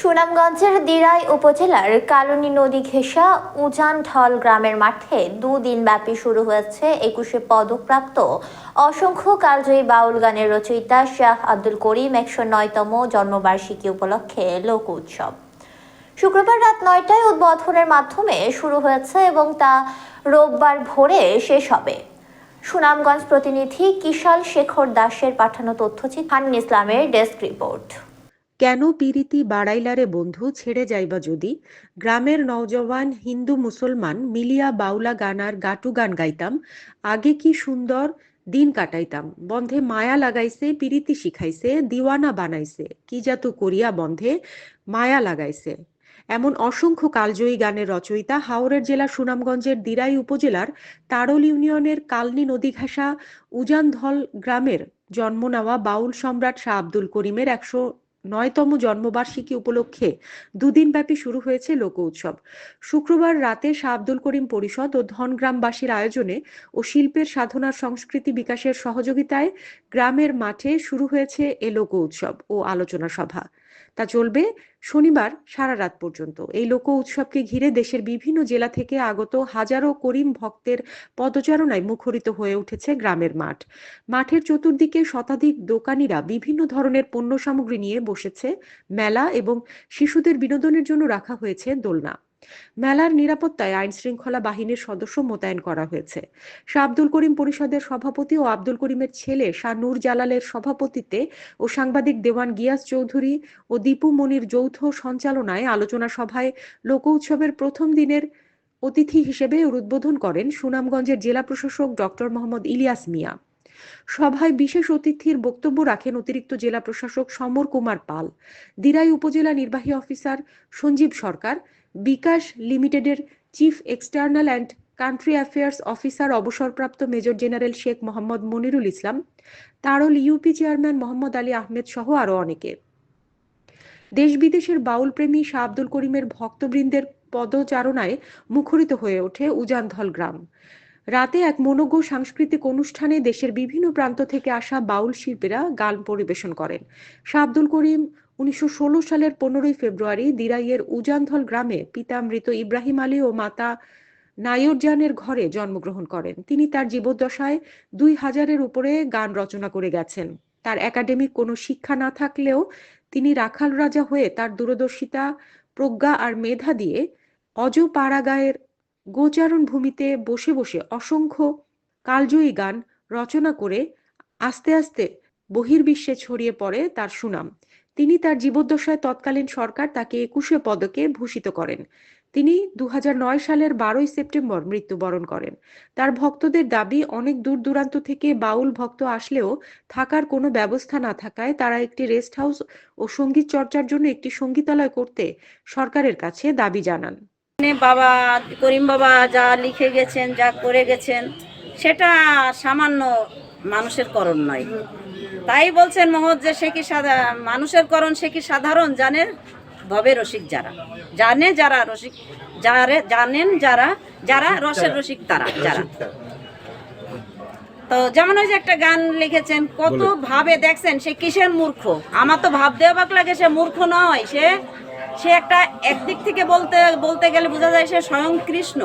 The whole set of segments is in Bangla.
সুনামগঞ্জের দিরাই উপজেলার কালনী নদী ঘেঁষা উজান ঢল গ্রামের মাঠে দুদিনব্যাপী শুরু হয়েছে একুশে পদকপ্রাপ্ত অসংখ্য কালজয়ী বাউল গানের রচয়িতা শাহ আব্দুল করিম একশো নয়তম জন্মবার্ষিকী উপলক্ষে লোক উৎসব। শুক্রবার রাত নয়টায় উদ্বোধনের মাধ্যমে শুরু হয়েছে এবং তা রোববার ভোরে শেষ হবে। সুনামগঞ্জ প্রতিনিধি কিশাল শেখর দাসের পাঠানো তথ্যচিত্র হানিন ইসলামের ডেস্ক রিপোর্ট। কেন পিরিতি বাড়াইলারে বন্ধু ছেড়ে যাইবা যদি? গ্রামের নওজওয়ান হিন্দু মুসলমান মিলিয়া বাউলা গানার গাটু গান গাইতাম, আগে কি সুন্দর দিন কাটাইতাম। বন্ধে মায়া লাগাইছে, পিরিতি শিখাইছে, দিওয়ানা বানাইছে। কি জাতু করিয়া বন্ধে মায়া লাগাইছে। এমন অসংখ্য কালজয়ী গানের রচয়িতা হাওড়ের জেলা সুনামগঞ্জের দিরাই উপজেলার তারল ইউনিয়নের কালনী নদী ঘাসা উজানধল গ্রামের জন্ম নেওয়া বাউল সম্রাট শাহ আব্দুল করিমের একশো নয়তম জন্মবার্ষিকী উপলক্ষে দুদিন ব্যাপী শুরু হয়েছে লোক উৎসব। শুক্রবার রাতে শাহ আব্দুল করিম পরিষদ ও ধনগ্রামবাসীর আয়োজনে ও শিল্পের সাধনার সংস্কৃতি বিকাশের সহযোগিতায় গ্রামের মাঠে শুরু হয়েছে এ লোক উৎসব ও আলোচনা সভা। তা চলবে শনিবার সারা রাত পর্যন্ত। এই লোক উৎসবকে ঘিরে দেশের বিভিন্ন জেলা থেকে আগত হাজারো করিম ভক্তের পদচারণায় মুখরিত হয়ে উঠেছে গ্রামের মাঠ। মাঠের চতুর্দিকে শতাধিক দোকানিরা বিভিন্ন ধরনের পণ্য সামগ্রী নিয়ে বসেছে, মেলা এবং শিশুদের বিনোদনের জন্য রাখা হয়েছে দোলনা। মেলার নিরাপত্তায় আইন শৃঙ্খলা বাহিনীর সদস্য মোতায়েন করা হয়েছে। শাহ আব্দুল করিম পরিষদের সভাপতি ও আব্দুল করিমের ছেলে শাহ নূর জালালের সভাপতিত্বে ও সাংবাদিক দেওয়ান গিয়াস চৌধুরী ও দীপু মনির যৌথ সঞ্চালনায় আলোচনা সভায় লোক উৎসবের প্রথম দিনের অতিথি হিসেবে উদ্বোধন করেন সুনামগঞ্জের জেলা প্রশাসক ডক্টর মোহাম্মদ ইলিয়াস মিয়া। সভায় বিশেষ অতিথির বক্তব্য রাখেন অতিরিক্ত জেলা প্রশাসক সমর কুমার পাল, দিরাই উপজেলা নির্বাহী অফিসার সঞ্জীব সরকার বিকাশ লিমিটেডের chief external and country affairs officer অবসরপ্রাপ্ত মেজর জেনারেল শেখ মোহাম্মদ মনিরুল ইসলাম, তারল ইউপি চেয়ারম্যান মোহাম্মদ আলী আহমেদ সহ আরও অনেকে। দেশ বিদেশের বাউল প্রেমী শাহ আব্দুল করিমের ভক্তবৃন্দের পদচারণায় মুখরিত হয়ে ওঠে উজানধল গ্রাম। রাতে এক মনোজ্ঞ সাংস্কৃতিক অনুষ্ঠানে দেশের বিভিন্ন প্রান্ত থেকে আসা বাউল শিল্পীরা গান পরিবেশন করেন। শাহ আব্দুল করিম উনিশশো ষোলো সালের পনেরোই ফেব্রুয়ারি দিরাইয়ের উজানধল গ্রামে পিতা মৃত ইব্রাহিম আলী ও মাতা নায়রজানের ঘরে জন্মগ্রহণ করেন। তিনি তার জীবদ্দশায় দুই হাজারের উপরে গান রচনা করে গেছেন। তার একাডেমিক কোনো শিক্ষা না থাকলেও তিনি রাখাল রাজা হয়ে তার দূরদর্শিতা, প্রজ্ঞা আর মেধা দিয়ে অজ পাড়াগায়ের গোচারণ ভূমিতে বসে বসে অসংখ্য কালজয়ী গান রচনা করে আস্তে আস্তে বহির্বিশ্বে ছড়িয়ে পড়ে তার সুনাম। তিনি তার জীবদ্দশায় তৎকালীন সরকার তাকে একুশে পদকে ভূষিত করেন। তিনি দুহাজার নয় সালের বারোই সেপ্টেম্বর মৃত্যুবরণ করেন। তার ভক্তদের দাবি, অনেক দূর দূরান্ত থেকে বাউল ভক্ত আসলেও থাকার কোনো ব্যবস্থা না থাকায় তারা একটি রেস্ট হাউস ও সংগীত চর্চার জন্য একটি সঙ্গীতালয় করতে সরকারের কাছে দাবি জানান। বাবা, করিম বাবা যা লিখে গেছেন, যা করে গেছেন, সেটা সামান্য মানুষের করণ নয়। তাই বলছেন মহৎ যে সে কি মানুষের করণ সে কি সাধারণ? জানেন? ভবে রসিক যারা। জানে যারা রসিক যারে জানেন যারা যারা রসের রসিক তারা যারা। তো যেমন ওই যে একটা গান লিখেছেন কত ভাবে দেখছেন সে কিসের মূর্খ? আমার তো ভাবতে অবাক লাগে সে মূর্খ নয়। সে সে একটা একদিক থেকে বলতে বলতে গেলে বোঝা যায় সে স্বয়ং কৃষ্ণ।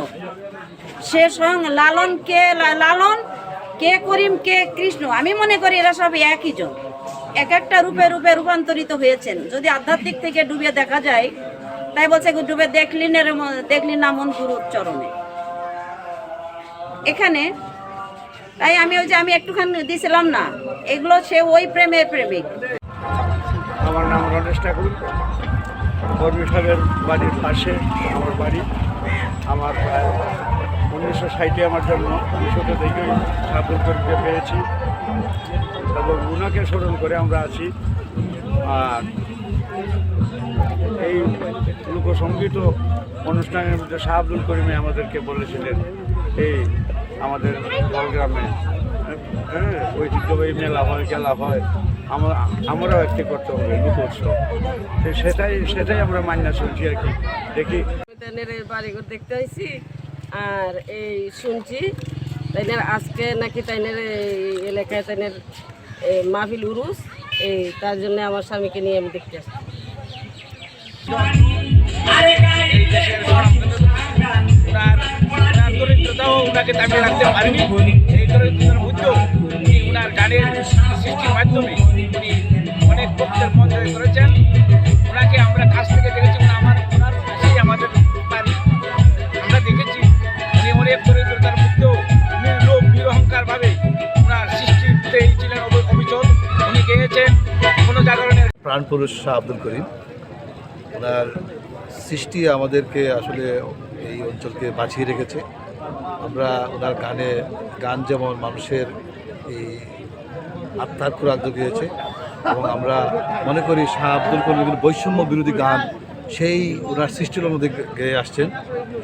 সে স্বয়ং লালন কে লালন কে করিম, কে কৃষ্ণ, আমি মনে করি এরা সব একই জন। এক একটা রূপে রূপে রূপান্তরিত হয়েছেন। যদি আধ্যাত্মিক থেকে ডুবে দেখা যায়, তাই বলছে ডুবে দেখলি দেখলি না মন গুরুর চরণে। এখানে, তাই আমি ওই যে আমি একটুখানি দিছিলাম না, এগুলো সে ওই প্রেমে প্রেমিক। আমার নাম রমেশ ঠাকুর। কর্মী সাহেবের বাড়ির পাশে আমার বাড়ি। আমার উনিশশো ষাটে আমার জন্ম ছোটো থেকেই সাবুল করিমকে পেয়েছি এবং উনাকে স্মরণ করে আমরা আছি। আর এই লোকসঙ্গীত অনুষ্ঠানের মধ্যে শাহ আব্দুল করিমে আমাদেরকে বলেছিলেন, এই আমাদের গ্রামে হ্যাঁ ঐতিহ্যবাহী মেলা হয়, খেলা হয়। আমরা আমরাও একটি করতে হবে লোক সেটাই সেটাই আমরা মান্য চলছি আর কি। দেখি। দেখতে আর এই শুনছি, তাইনের আজকে নাকি তাইনের এই এলাকায় তাইনের এই মাহফিল উরুস, এই তার জন্য আমার স্বামীকে নিয়ে আমি দেখতে আসছি। দরিদ্রতাও ওনাকে দাবি রাখতে পারেনি। এই দরিদ্রতার মধ্যেও উনি ওনার গানের সৃষ্টির মাধ্যমে উনি অনেক ভক্তের মন জয় প্রাণপুরুষ শাহ আব্দুল করিম। ওনার সৃষ্টি আমাদেরকে আসলে এই অঞ্চলকে বাঁচিয়ে রেখেছে। আমরা ওনার গানে, গান যেমন মানুষের এই আত্মার খোরাক জুগিয়েছে, এবং আমরা মনে করি শাহ আব্দুল করিমের বৈষম্য বিরোধী গান, সেই ওনার সৃষ্টির মধ্যে গেয়ে আসছেন।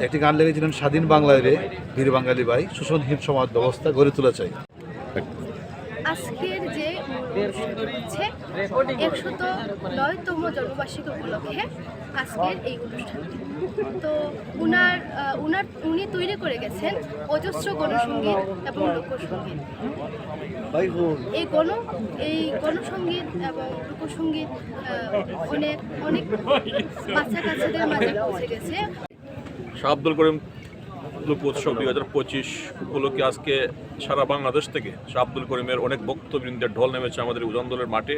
একটি গান লেগেছিলেন স্বাধীন বাংলায় রে, বীর বাঙালি ভাই শোষণহীন সমাজ ব্যবস্থা গড়ে তোলা চাই আজকের যে হচ্ছে একশত নয়তম জন্মবার্ষিকী উপলক্ষে আজকের এই অনুষ্ঠানটি। তো উনার উনার, উনি তৈরি করে গেছেন অজস্র গণসঙ্গীত এবং লোকসঙ্গীত এই গণ, এই গণসঙ্গীত এবং লোকসঙ্গীত অনেক অনেক বাচ্চা কাচ্চাদের মাঝে পৌঁছে গেছে। শাহ আব্দুল করিম উৎসব দুই হাজার পঁচিশ উপলক্ষে আজকে সারা বাংলাদেশ থেকে শাহ আব্দুল করিমের অনেক ভক্তবৃন্দের ঢল নেমেছে আমাদের উজানদলের মাঠে।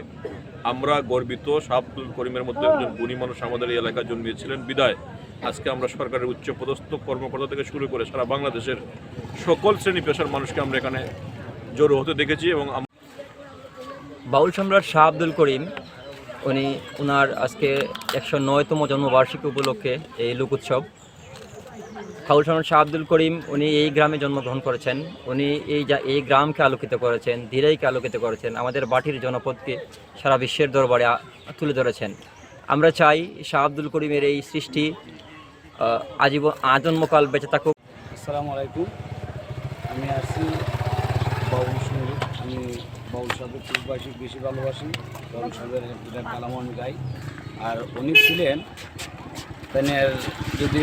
আমরা গর্বিত শাহ আব্দুল করিমের মধ্যে একজন গুণী মানুষ আমাদের এই এলাকায় জন্মিয়েছিলেন। বিদায়। আজকে আমরা সরকারের উচ্চ পদস্থ কর্মকর্তা থেকে শুরু করে সারা বাংলাদেশের সকল শ্রেণি পেশার মানুষকে আমরা এখানে জড়ো হতে দেখেছি এবং বাউল সম্রাট শাহ আব্দুল করিম, উনি ওনার আজকে একশো নয়তম জন্মবার্ষিকী উপলক্ষে এই লোক উৎসব বাউল সম্রাট শাহ আব্দুল করিম উনি এই গ্রামে জন্মগ্রহণ করেছেন। উনি এই এই গ্রামকে আলোকিত করেছেন ধীরাইকে আলোকিত করেছেন আমাদের বাটির জনপদকে সারা বিশ্বের দরবারে তুলে ধরেছেন। আমরা চাই শাহ আব্দুল করিমের এই সৃষ্টি আহ, আজীবন আজন্মকাল বেঁচে থাকুক। আসসালামু আলাইকুম। আমি আসছি বাউল সংগীত আমি বাউল সাহেবের পূর্ববাসী বেশি ভালোবাসি। বাউল সাহেবের কালামও আমি গাই আর উনি ছিলেন তাদের যদি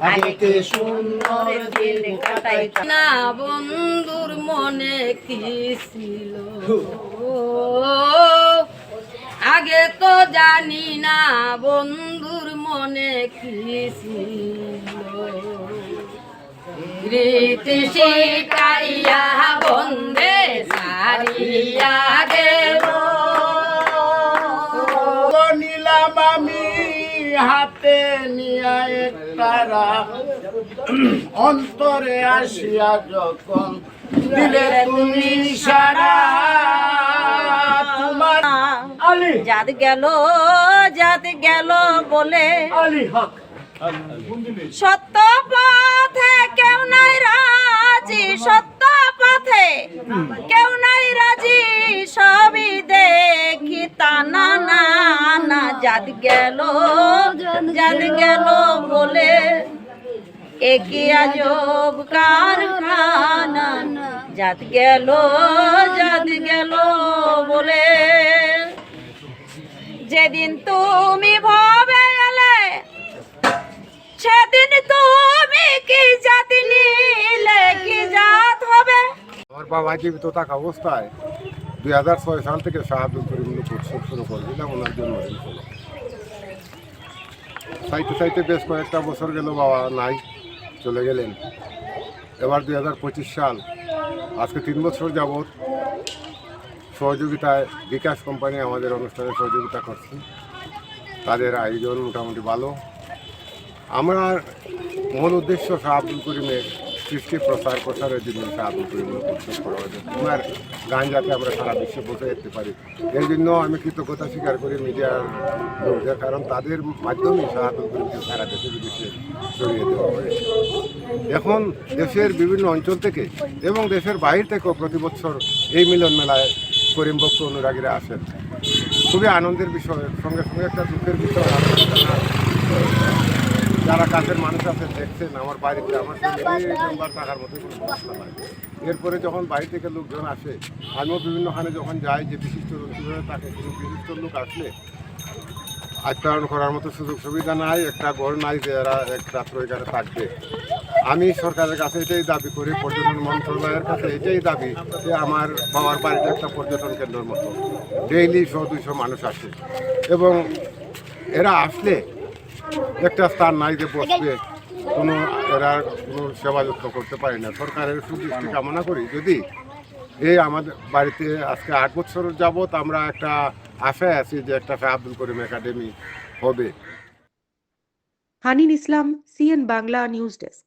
আগে সুন্দর দিন না বন্ধুর মনে কি ছিল? আগে তো জানি না বন্ধুর মনে কি রীতি শিকাইয়া বন্দে সারিয়া গেল নিলাম আমি হাতে নিয়ে একতারা অন্তরে আসিয়া যখন দিলে তুমি সারা তোমার আলী জাত গেল জাত গেল বলে আলী হক। সত্য পথে কেউ নাই রাজি সত্য পথে কেউ নাই রাজি সবই দেখি তা না না না। জাত গেল জাত গেল বলে? একি আজব কারখানা। জাত গেল জাত গেল বলে। যেদিন তুমি ভবে এলে, সেদিন তুমি কি জাত নিলে, কি জাত হবে? আমার বাবা জীবিত থাকা অবস্থায় দুই হাজার ছয় সাল থেকে লোক উৎসব শুরু করেছিলাম ওনার জন্মদিন ছিল চাইতে চাইতে বেশ কয়েকটা বছর গেল বাবা নাই, চলে গেলেন। এবার দুই হাজার পঁচিশ সাল, আজকে তিন বছর যাবৎ সহযোগিতায় বিকাশ কোম্পানি আমাদের অনুষ্ঠানে সহযোগিতা করছে। তাদের আয়োজন মোটামুটি ভালো। আমার মূল উদ্দেশ্য শাহ আব্দুল করিমের সৃষ্টি প্রচার প্রসারের শাহ আব্দুল করিমের করা হয়েছে ওনার গান যাতে আমরা সারা বিশ্বে পৌঁছে যেতে পারি। এর জন্য আমি কৃতজ্ঞতা স্বীকার করি মিডিয়ার লোকদের, কারণ তাদের মাধ্যমে আব্দুল করিমকে সারা দেশে বিদেশে ছড়িয়ে দেওয়া হয়েছে। এখন দেশের বিভিন্ন অঞ্চল থেকে এবং দেশের বাহির থেকেও প্রতি বছর এই মিলন মেলায় করিম ভক্ত অনুরাগীরা আসেন। খুবই আনন্দের বিষয়, সঙ্গে সঙ্গে একটা দুঃখের বিষয়। যারা কাছের মানুষ আছে, দেখছেন, আমার বাড়িতে আমার সঙ্গে এই নাম্বার টাকার মতো কোনো ব্যবস্থা নাই। এরপরে যখন বাড়ি থেকে লোকজন আসে, আমিও বিভিন্নখানে যখন যাই, যে বিশিষ্ট তাকে কোনো বিশিষ্ট লোক আসলে আপ্যায়ন করার মতো সুযোগ সুবিধা নাই, একটা ঘর নাই যে এরা এক রাত্র এখানে থাকবে। আমি সরকারের কাছে এটাই দাবি করি, পর্যটন মন্ত্রণালয়ের কাছে এটাই দাবি যে আমার বাবার বাড়িতে একটা পর্যটন কেন্দ্রের মতো। ডেইলি শো দুইশো মানুষ আসে। এবং এরা আসলে একটা স্থান নাই যে বসবে, কোনো এরা কোনো সেবা যত্ন করতে পারি না। সরকারের সুদৃষ্টি কামনা করি। যদি এই আমাদের বাড়িতে আজকে আট বছর যাবৎ আমরা একটা আশায় আছি যে একটা আব্দুল করিম একাডেমি হবে। Hanin Islam, CN Bangla news desk.